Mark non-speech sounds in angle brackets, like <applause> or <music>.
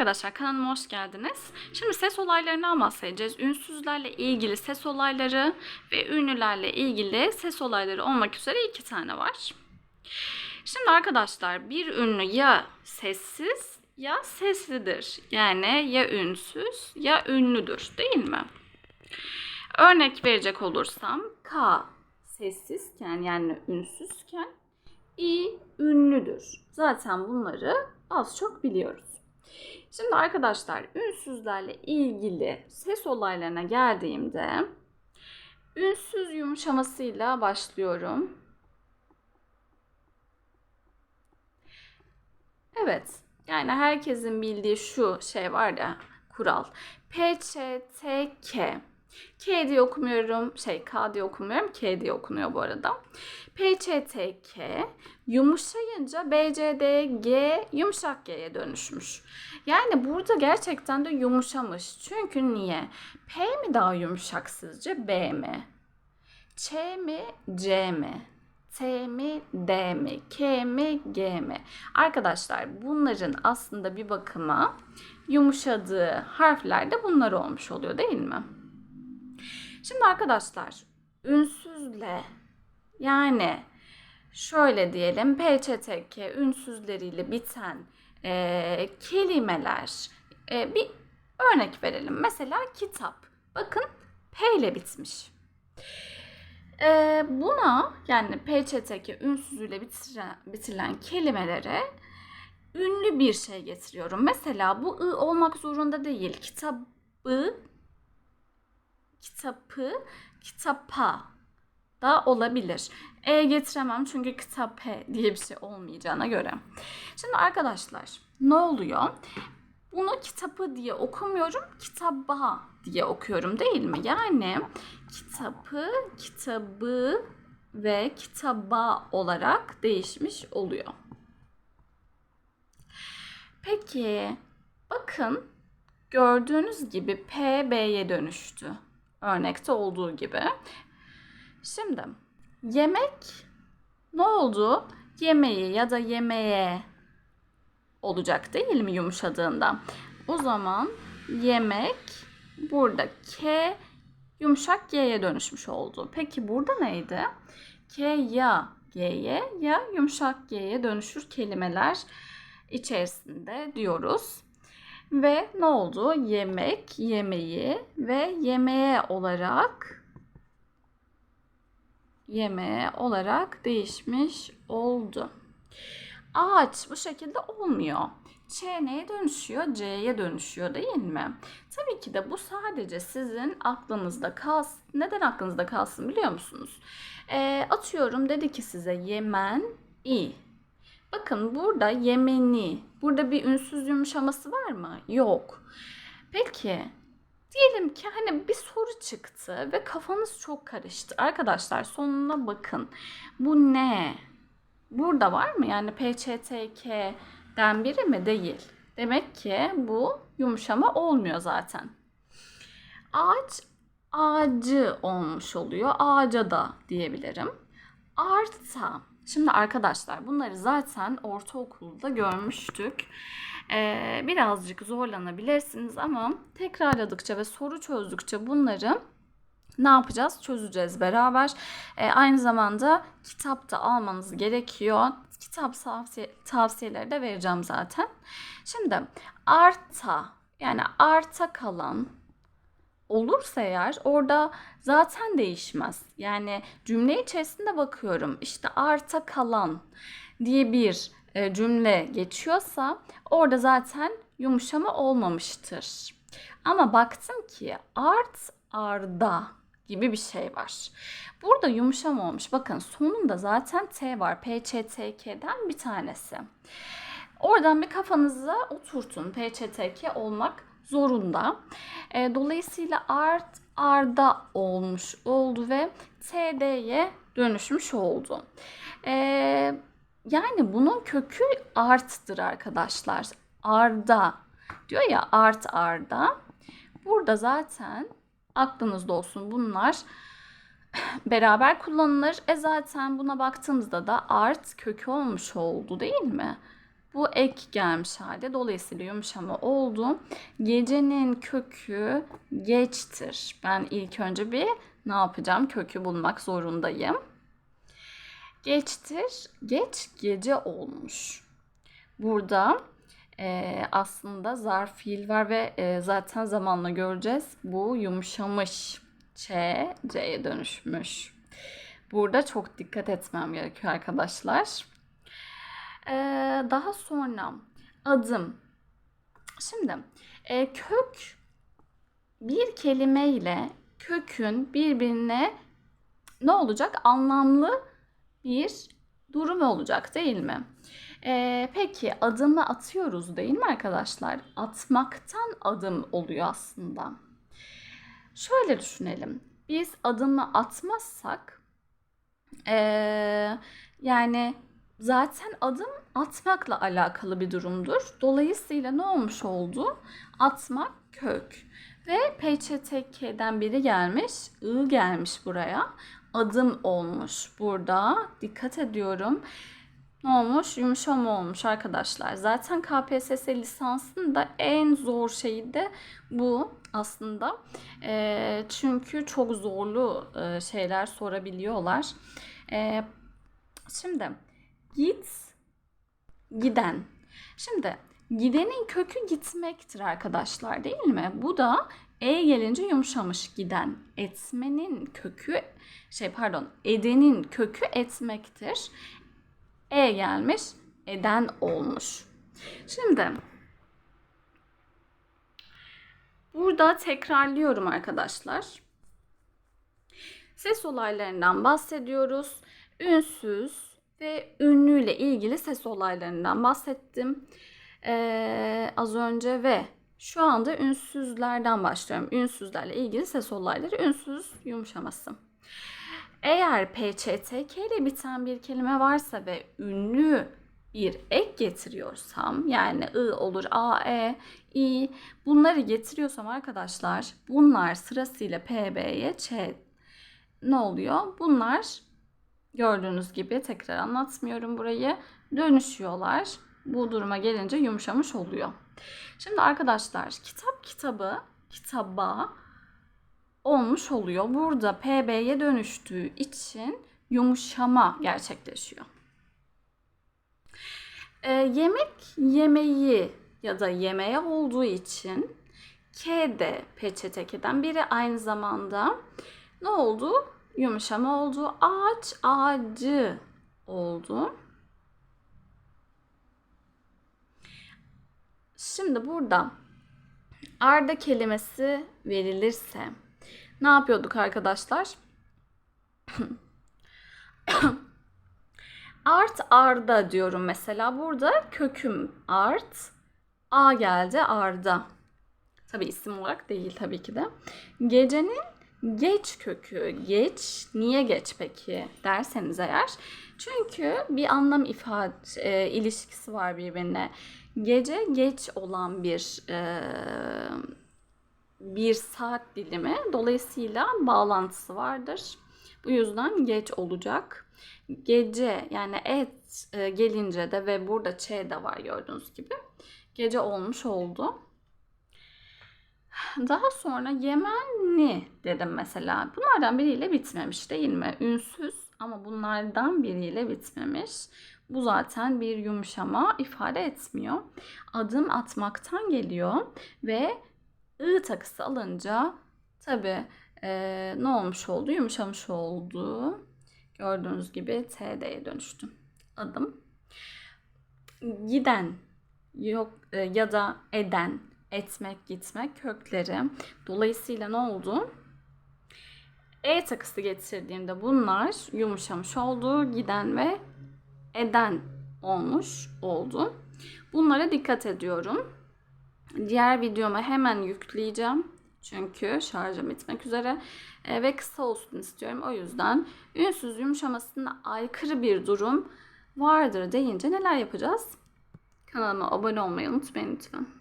arkadaşlar kanalıma hoş geldiniz. Şimdi ses olaylarından bahsedeceğiz. Ünsüzlerle ilgili ses olayları ve ünlülerle ilgili ses olayları olmak üzere iki tane var. Şimdi arkadaşlar bir ünlü ya sessiz ya seslidir. Yani ya ünsüz ya ünlüdür değil mi? Örnek verecek olursam K sessizken yani ünsüzken İ ünlüdür. Zaten bunları az çok biliyoruz. Şimdi arkadaşlar ünsüzlerle ilgili ses olaylarına geldiğimde ünsüz yumuşamasıyla başlıyorum. Evet. Yani herkesin bildiği şu şey var ya kural. P, Ç, T, K. K diye okumuyorum. Şey K diye okumuyorum. K diye okunuyor bu arada. P, Ç, T, K yumuşayınca B, C, D, G yumuşak G'ye dönüşmüş. Yani burada gerçekten de yumuşamış. Çünkü niye? P mi daha yumuşak sizce? B mi? Ç mi? C mi? T mi? D mi? K mi? G mi? Arkadaşlar bunların aslında bir bakıma yumuşadığı harfler de bunlar olmuş oluyor değil mi? Şimdi arkadaşlar ünsüzle yani şöyle diyelim PÇTK ünsüzleriyle biten e, kelimeler e, bir örnek verelim. Mesela kitap. Bakın P ile bitmiş. E, buna yani PÇTK ünsüzüyle bitirilen, bitirilen kelimelere ünlü bir şey getiriyorum. Mesela bu ı olmak zorunda değil. Kitabı, kitabı, kitapa da olabilir. E getiremem çünkü kitap diye bir şey olmayacağına göre. Şimdi arkadaşlar ne oluyor? Bunu kitabı diye okumuyorum, kitaba diye okuyorum değil mi? Yani kitabı, kitabı ve kitaba olarak değişmiş oluyor. Peki bakın gördüğünüz gibi P B'ye dönüştü. Örnekte olduğu gibi. Şimdi yemek ne oldu? Yemeği ya da yemeğe olacak değil mi yumuşadığında? O zaman yemek burada K yumuşak G'ye dönüşmüş oldu. Peki burada neydi? K ya G'ye ya yumuşak G'ye dönüşür kelimeler içerisinde diyoruz. Ve ne oldu? Yemek, yemeği ve yemeğe olarak yemeğe olarak değişmiş oldu. Ağaç bu şekilde olmuyor. Ç neye dönüşüyor? C'ye dönüşüyor değil mi? Tabii ki de bu sadece sizin aklınızda kalsın. Neden aklınızda kalsın biliyor musunuz? E, atıyorum dedi ki size yemen i. Bakın burada yemeni. Burada bir ünsüz yumuşaması var mı? Yok. Peki diyelim ki hani bir soru çıktı ve kafanız çok karıştı. Arkadaşlar sonuna bakın. Bu ne? Burada var mı? Yani PÇTK'den biri mi? Değil. Demek ki bu yumuşama olmuyor zaten. Ağaç ağacı olmuş oluyor. Ağaca da diyebilirim. Arta. Şimdi arkadaşlar bunları zaten ortaokulda görmüştük. Ee, birazcık zorlanabilirsiniz ama tekrarladıkça ve soru çözdükçe bunları ne yapacağız? Çözeceğiz beraber. Ee, aynı zamanda kitap da almanız gerekiyor. Kitap tavsiye, tavsiyeleri de vereceğim zaten. Şimdi arta yani arta kalan olursa eğer orada zaten değişmez. Yani cümle içerisinde bakıyorum işte arta kalan diye bir e, cümle geçiyorsa orada zaten yumuşama olmamıştır. Ama baktım ki art arda gibi bir şey var. Burada yumuşama olmuş. Bakın sonunda zaten T var. PÇTK'den bir tanesi. Oradan bir kafanıza oturtun. PÇTK olmak zorunda. E, dolayısıyla art arda olmuş oldu ve TD'ye dönüşmüş oldu. E, yani bunun kökü arttır arkadaşlar. Arda diyor ya art arda. Burada zaten aklınızda olsun bunlar beraber kullanılır. E zaten buna baktığımızda da art kökü olmuş oldu değil mi? Bu ek gelmiş halde. Dolayısıyla yumuşama oldu. Gecenin kökü geçtir. Ben ilk önce bir ne yapacağım? Kökü bulmak zorundayım. Geçtir. Geç gece olmuş. Burada e, aslında zarf fiil var ve e, zaten zamanla göreceğiz. Bu yumuşamış. Ç, C'ye dönüşmüş. Burada çok dikkat etmem gerekiyor arkadaşlar. Ee, daha sonra adım. Şimdi e, kök bir kelime ile kökün birbirine ne olacak? Anlamlı bir durum olacak değil mi? Ee, peki adımı atıyoruz değil mi arkadaşlar? Atmaktan adım oluyor aslında. Şöyle düşünelim. Biz adımı atmazsak ee, yani zaten adım atmakla alakalı bir durumdur. Dolayısıyla ne olmuş oldu? Atmak kök. Ve PÇTK'den biri gelmiş, I gelmiş buraya. Adım olmuş burada. Dikkat ediyorum. Ne olmuş? Yumuşama olmuş arkadaşlar. Zaten KPSS lisansında en zor şeyi de bu aslında. E, çünkü çok zorlu e, şeyler sorabiliyorlar. E, şimdi git, giden. Şimdi gidenin kökü gitmektir arkadaşlar değil mi? Bu da e gelince yumuşamış giden. Etmenin kökü şey pardon edenin kökü etmektir. E gelmiş eden olmuş. Şimdi burada tekrarlıyorum arkadaşlar. Ses olaylarından bahsediyoruz. Ünsüz ve ünlüyle ilgili ses olaylarından bahsettim. Ee, az önce ve şu anda ünsüzlerden başlıyorum. Ünsüzlerle ilgili ses olayları. Ünsüz yumuşaması. Eğer PÇTK ile biten bir kelime varsa ve ünlü bir ek getiriyorsam yani I olur, A, E, I bunları getiriyorsam arkadaşlar bunlar sırasıyla P, B'ye, Ç ne oluyor? Bunlar gördüğünüz gibi tekrar anlatmıyorum burayı dönüşüyorlar. Bu duruma gelince yumuşamış oluyor. Şimdi arkadaşlar kitap kitabı kitaba olmuş oluyor. Burada PB'ye dönüştüğü için yumuşama gerçekleşiyor. Ee, yemek yemeği ya da yemeğe olduğu için K de peçetekeden biri aynı zamanda ne oldu? Yumuşama oldu. Ağaç ağacı oldu. Şimdi burada arda kelimesi verilirse ne yapıyorduk arkadaşlar? <coughs> art arda diyorum mesela. Burada köküm art. A geldi arda. Tabi isim olarak değil tabii ki de. Gecenin geç kökü. Geç. Niye geç peki derseniz eğer. Çünkü bir anlam ifade e, ilişkisi var birbirine. Gece geç olan bir e, bir saat dilimi. Dolayısıyla bağlantısı vardır. Bu yüzden geç olacak. Gece yani et e, gelince de ve burada ç de var gördüğünüz gibi. Gece olmuş oldu. Daha sonra Yemenli dedim mesela. Bunlardan biriyle bitmemiş değil mi? Ünsüz ama bunlardan biriyle bitmemiş. Bu zaten bir yumuşama ifade etmiyor. Adım atmaktan geliyor ve ı takısı alınca tabi e, ne olmuş oldu? Yumuşamış oldu. Gördüğünüz gibi TD'ye dönüştü. Adım. Giden yok e, ya da eden, etmek, gitmek kökleri. Dolayısıyla ne oldu? E takısı getirdiğimde bunlar yumuşamış oldu. Giden ve eden olmuş oldu. Bunlara dikkat ediyorum. Diğer videoma hemen yükleyeceğim. Çünkü şarjım bitmek üzere e, ve kısa olsun istiyorum. O yüzden ünsüz yumuşamasına aykırı bir durum vardır deyince neler yapacağız? Kanalıma abone olmayı unutmayın lütfen.